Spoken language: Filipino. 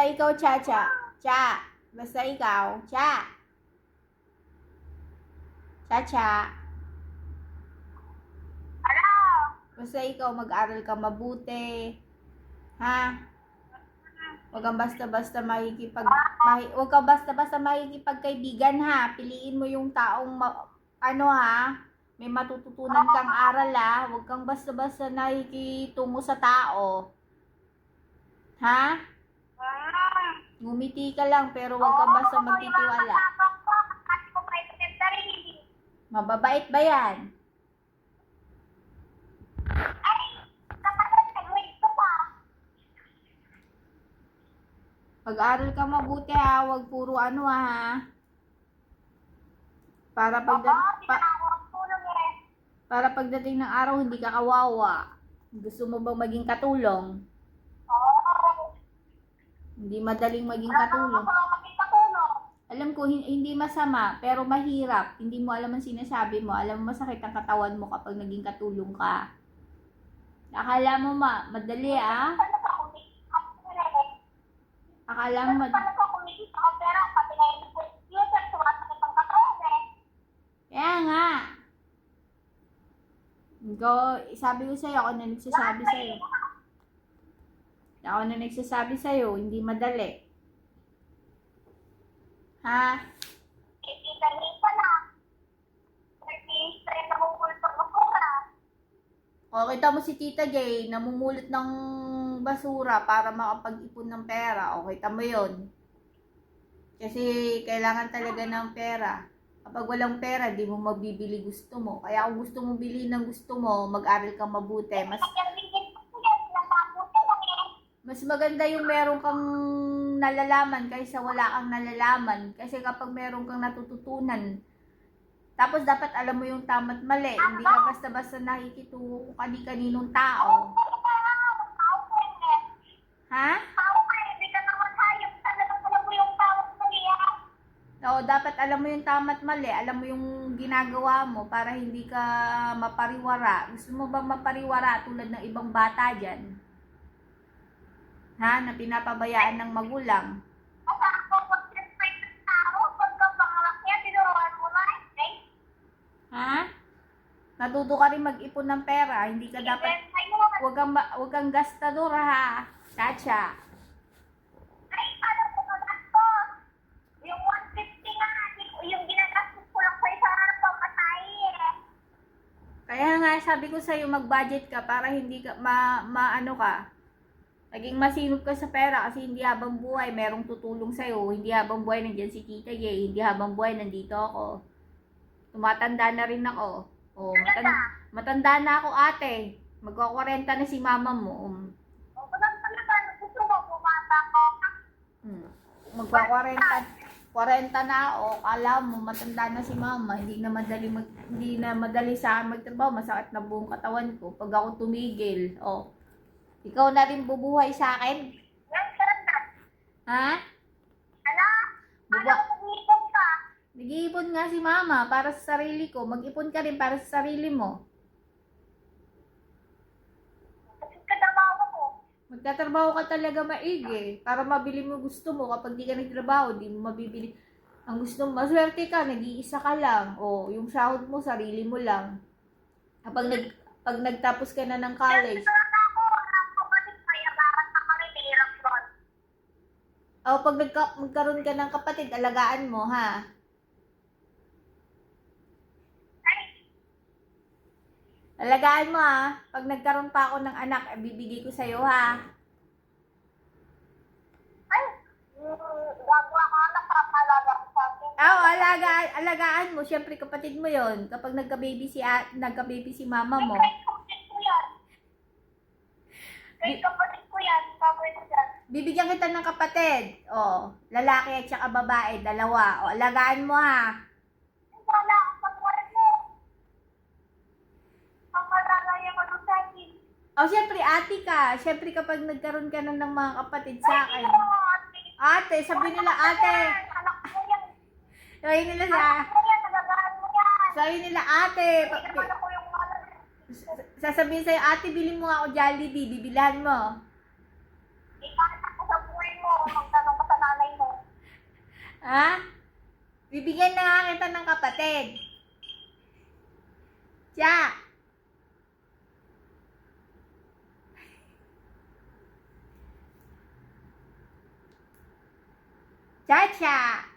Basta ikaw, Cha-Cha. Cha. Basta ikaw. Cha. Cha-Cha. Ano? Basta ikaw, mag-aral ka mabuti. Ha? Huwag kang basta-basta makikipag... Mahi, huwag kang basta-basta makikipagkaibigan, ha? Piliin mo yung taong... Ma, ano, ha? May matututunan kang aral, ha? Huwag kang basta-basta nakikitungo sa tao. Ha? Hmm. Ngumiti ka lang, pero huwag kang basta magtitiwala. Mababait ba yan? Pag-aral ka mabuti, ha? Huwag puro ano, ha? Para pag... Oo, hindi pa, eh. Para pagdating ng araw, hindi ka kawawa. Gusto mo bang maging katulong? Hindi madaling maging katulong. Alam ko, hin- hindi masama, pero mahirap. Hindi mo alam ang sinasabi mo. Alam mo, masakit ang katawan mo kapag naging katulong ka. Akala mo, ma, madali, ah. Akala mo, mad- Saan ka kumikita ako pero pati na yung computer, sumasakit ang katawan eh. Kaya nga. Go, sabi ko sa'yo, ako na nagsasabi sa'yo. Ako na nagsasabi sa'yo, hindi madali. Ha? Kikita pa na. Nag-i-spray na basura. O, kita mo si Tita Gay, namumulot ng basura para makapag-ipon ng pera. O, kita mo yon Kasi kailangan talaga ng pera. Kapag walang pera, di mo mabibili gusto mo. Kaya kung gusto mo bilhin ng gusto mo, mag-aral kang mabuti. Mas, Kaya bigyan ko yan, nababuti lang eh. Mas maganda yung meron kang nalalaman kaysa wala kang nalalaman. Kasi kapag meron kang natututunan, tapos dapat alam mo yung tama't mali. Hindi ka basta-basta nakikitungo kung kani-kaninong tao. Ha? Oo, dapat alam mo yung tama't mali, alam mo yung ginagawa mo para hindi ka mapariwara. Gusto mo bang mapariwara tulad ng ibang bata dyan? Ha? Na pinapabayaan ng magulang. Ha? Natuto ka rin mag-ipon ng pera. Hindi ka dapat, huwag kang, ma- huwag kang gastador ha. Chacha. Ay, paano ko magastos? Yung 150 nga, yung ginagastos ko lang sa eh. Kaya nga sabi ko sa'yo mag-budget ka para hindi ka ma, maano ka. Naging masinop ka sa pera kasi hindi habang buhay merong tutulong sa'yo. Hindi habang buhay nandiyan si Tita Gay. Hindi habang buhay nandito ako. Tumatanda na rin ako. Oh, matanda, matanda na ako ate. Magka-40 na si mama mo. Um, O, ko. Hmm. Magpa-40 40 na ako, kala mo matanda na si mama, hindi na madali mag, hindi na madali sa akin magtrabaho, masakit na buong katawan ko pag ako tumigil. Oh. Ikaw na rin bubuhay sa akin. Yung sarap na. Ha? Ano Buba- kung ipon ka? Nag-iipon nga si mama para sa sarili ko. Mag-ipon ka rin para sa sarili mo. Kadabawa ko. Magtatrabaho ka talaga maigi para mabili mo gusto mo. Kapag di ka nagtrabaho, di mo mabibili ang gusto mo. Maswerte ka, nag-iisa ka lang. O, yung sahod mo, sarili mo lang. Kapag nag, pag nagtapos ka na ng college, Ito na ako, ang kapatid kaya barat na kami, nihirap doon. O pag nagka, magkaroon ka ng kapatid, alagaan mo, ha? Ay, Alagaan mo, ha? Pag nagkaroon pa ako ng anak, eh, bibigay ko sa'yo, ha? ay, mm, gagawa ka na papalaga ko sa akin. Oo, alagaan, alagaan mo. Siyempre, kapatid mo yon Kapag nagka-baby si, nagka-baby si mama mo. Kahit kapatid ko yan. Kahit kapatid ko yan, gagawin ko yan. Bibigyan kita ng kapatid. O, lalaki at saka babae, dalawa. O, alagaan mo ha. Wala akong. Ang malalaya ko sa akin. O, syempre, ate ka. Syempre, kapag nagkaroon ka na ng mga kapatid sa akin. Ate. Sabi nila, ate. Sabi nila sa, sabi nila, ate. Sasabihin sa'yo, ate, bilhin mo ako Jollibee. Bibilahan mo. Ipanak ko sa buhay mo. Magdadala Ha? Bibigyan na nga kita ng kapatid. Cha! Cha-cha!